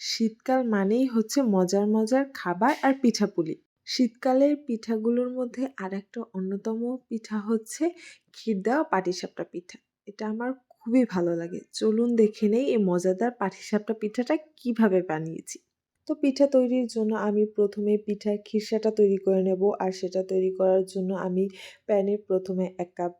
শীতকাল মানেই হচ্ছে মজার মজার খাবার আর পিঠাপুলি। শীতকালের পিঠাগুলোর মধ্যে আর একটা অন্যতম পিঠা হচ্ছে ক্ষীর দেওয়া পাটিসাপটা পিঠা। এটা আমার খুবই ভালো লাগে। চলুন দেখে নেই এই মজাদার পাটিসাপটা পিঠাটা কীভাবে বানিয়েছি। তো পিঠা তৈরির জন্য আমি প্রথমে পিঠার খিরসাটা তৈরি করে নেব আর সেটা তৈরি করার জন্য আমি প্যানে প্রথমে এক কাপ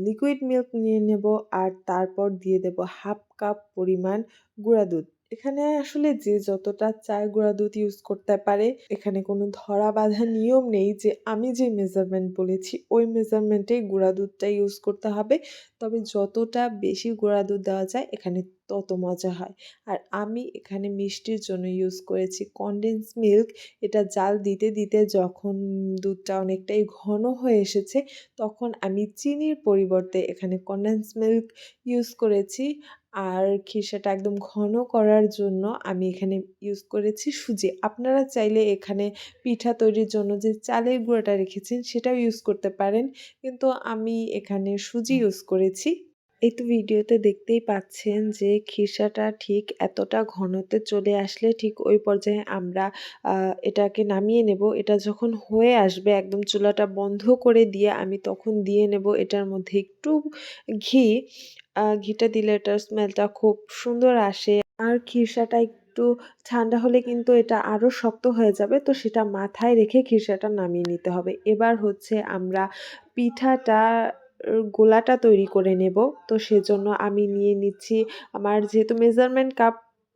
লিকুইড মিল্ক নিয়ে নেব আর তারপর দিয়ে দেব হাফ কাপ পরিমাণ গুঁড়া দুধ। এখানে আসলে যে যতটা চায় গুঁড়া দুধ ইউজ করতে পারে, এখানে কোনো ধরা বাঁধা নিয়ম নেই যে আমি যে মেজারমেন্ট বলেছি, ওই মেজারমেন্টেই গুঁড়া দুধটা ইউজ করতে হবে। তবে যতটা বেশি গুঁড়া দুধ দেওয়া যায়, এখানে তত মজা হয়। আর আমি এখানে মিষ্টির জন্য ইউজ করেছি কনডেন্স মিল্ক এটা জাল দিতে দিতে যখন দুধটা অনেকটাই ঘন হয়ে এসেছে, তখন আমি চিনির পরিবর্তে এখানে কনডেন্স মিল্ক ইউজ করেছি। আর খিসাটা একদম ঘন করার জন্য আমি এখানে ইউজ করেছি সুজি। আপনারা চাইলে এখানে পিঠা তৈরির জন্য যে চালের গুঁড়োটা রেখেছেন সেটাও ইউজ করতে পারেন। কিন্তু আমি এখানে সুজি ইউজ করেছি। এই তো ভিডিওতে দেখতেই পাচ্ছেন যে খিরসাটা ঠিক এতটা ঘনতে চলে আসলে ঠিক ওই পর্যায়ে আমরা এটাকে নামিয়ে নেব। এটা যখন হয়ে আসবে, একদম চুলাটা বন্ধ করে দিয়ে আমি তখন দিয়ে নেব এটার মধ্যে একটু ঘি। ঘিটা দিলে এটার স্মেলটা খুব সুন্দর আসে। আর খিরসাটা একটু ঠান্ডা হলে কিন্তু এটা আরও শক্ত হয়ে যাবে, তো সেটা মাথায় রেখে খিরসাটা নামিয়ে নিতে হবে। এবার হচ্ছে আমরা পিঠাটা গোলাটা তৈরি করে নেব। তো সেজন্য আমি নিয়ে নিচ্ছি আমার যেহেতু মেজারমেন্ট কাপ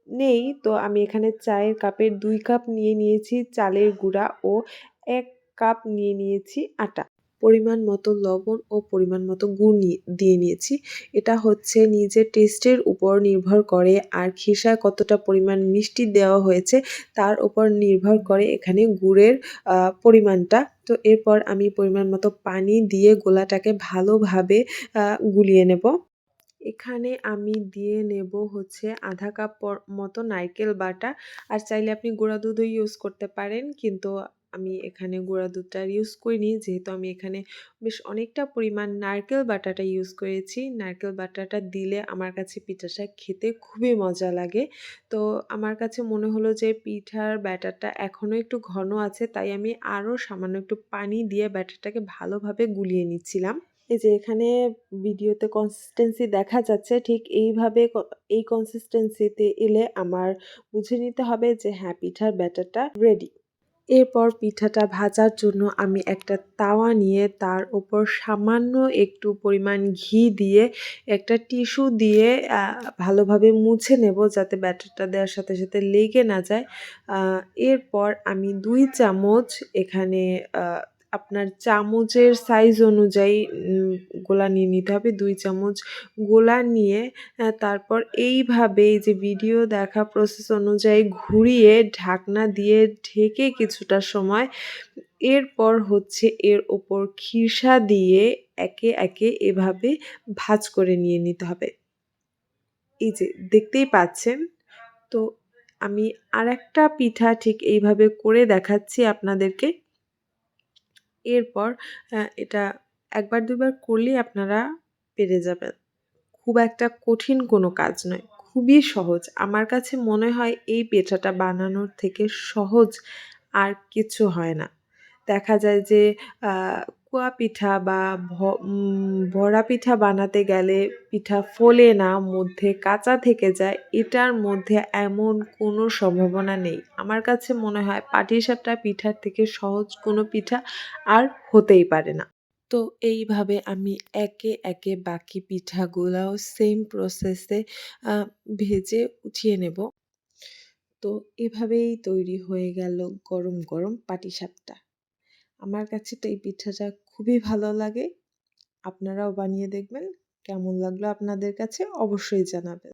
নেই, তো আমি এখানে চায়ের কাপের দুই কাপ নিয়ে নিয়েছি, চালের গুঁড়া ও এক কাপ নিয়ে নিয়েছি আটা। পরিমাণ মতো লবণ ও পরিমাণ মতো গুড় দিয়ে নিয়েছি। এটা হচ্ছে নিজের টেস্টের উপর নির্ভর করে আর খিসায় কতটা পরিমাণ মিষ্টি দেওয়া হয়েছে তার উপর নির্ভর করে এখানে গুড়ের পরিমাণটা। তো এরপর আমি পরিমাণ মতো পানি দিয়ে গোলাটাকে ভালোভাবে গুলিয়ে নেব। এখানে আমি দিয়ে নেব হচ্ছে আধা কাপ মতো নারকেল বাটা। আর চাইলে আপনি গুঁড়া দুধও ইউজ করতে পারেন, কিন্তু আমি এখানে গুঁড়া দুধটা ইউজ করিনি। যেহেতু আমি এখানে বেশ অনেকটা পরিমাণ নারকেল বাটাটা ইউজ করেছি। নারকেল বাটাটা দিলে আমার কাছে পিঠাটা খেতে খুবই মজা লাগে। তো আমার কাছে মনে হলো যে পিঠার ব্যাটারটা এখনও একটু ঘন আছে, তাই আমি আরও সামান্য একটু পানি দিয়ে ব্যাটারটাকে ভালোভাবে গুলিয়ে নিচ্ছিলাম। এই যে এখানে ভিডিওতে কনসিস্টেন্সি দেখা যাচ্ছে, ঠিক এইভাবে এই কনসিস্টেন্সিতে এলে আমার বুঝে নিতে হবে যে হ্যাঁ পিঠার ব্যাটারটা রেডি এরপর পিঠাটা ভাজার জন্য আমি একটা তাওয়া নিয়ে তার উপর সামান্য একটু পরিমাণ ঘি দিয়ে একটা টিস্যু দিয়ে ভালোভাবে মুছে নেব যাতে ব্যাটারটা দেওয়ার সাথে সাথে লেগে না যায়। এরপর আমি দুই চামচ এখানে আপনার চামচের সাইজ অনুযায়ী গোলা নিয়ে নিতে হবে। দুই চামচ গোলা নিয়ে তারপর এইভাবে যে ভিডিও দেখা প্রসেস অনুযায়ী ঘুরিয়ে, ঢাকনা দিয়ে ঢেকে কিছুটা সময়, এরপর হচ্ছে এর ওপর খিরসা দিয়ে একে একে এভাবে ভাজ করে নিয়ে নিতে হবে। এই যে দেখতেই পাচ্ছেন? তো আমি আর একটা পিঠা ঠিক এইভাবে করে দেখাচ্ছি আপনাদেরকে। এরপর এটা একবার দুবার করলেই আপনারা পেরে যাবেন। খুব একটা কঠিন কোনো কাজ নয়, খুবই সহজ। আমার কাছে মনে হয় এই পেঁচাটা বানানোর থেকে সহজ আর কিছু হয় না। দেখা যায় যে কুয়া পিঠা বা ভরা পিঠা বানাতে গেলে পিঠা ফোলে না, মধ্যে কাঁচা থেকে যায়, এটার মধ্যে এমন কোনো সম্ভাবনা নেই। আমার কাছে মনে হয় পাটিসাপটা পিঠার থেকে সহজ কোনো পিঠা আর হতেই পারে না। তো এইভাবে আমি একে একে বাকি পিঠাগুলাও সেম প্রসেসে ভেজে উঠিয়ে নেব। তো এভাবেই তৈরি হয়ে গেল গরম গরম পাটিসাপটা আমার কাছে তো এই পিঠাটা খুবই ভালো লাগে। আপনারাও বানিয়ে দেখবেন। কেমন লাগল আপনাদের কাছে? অবশ্যই জানাবেন।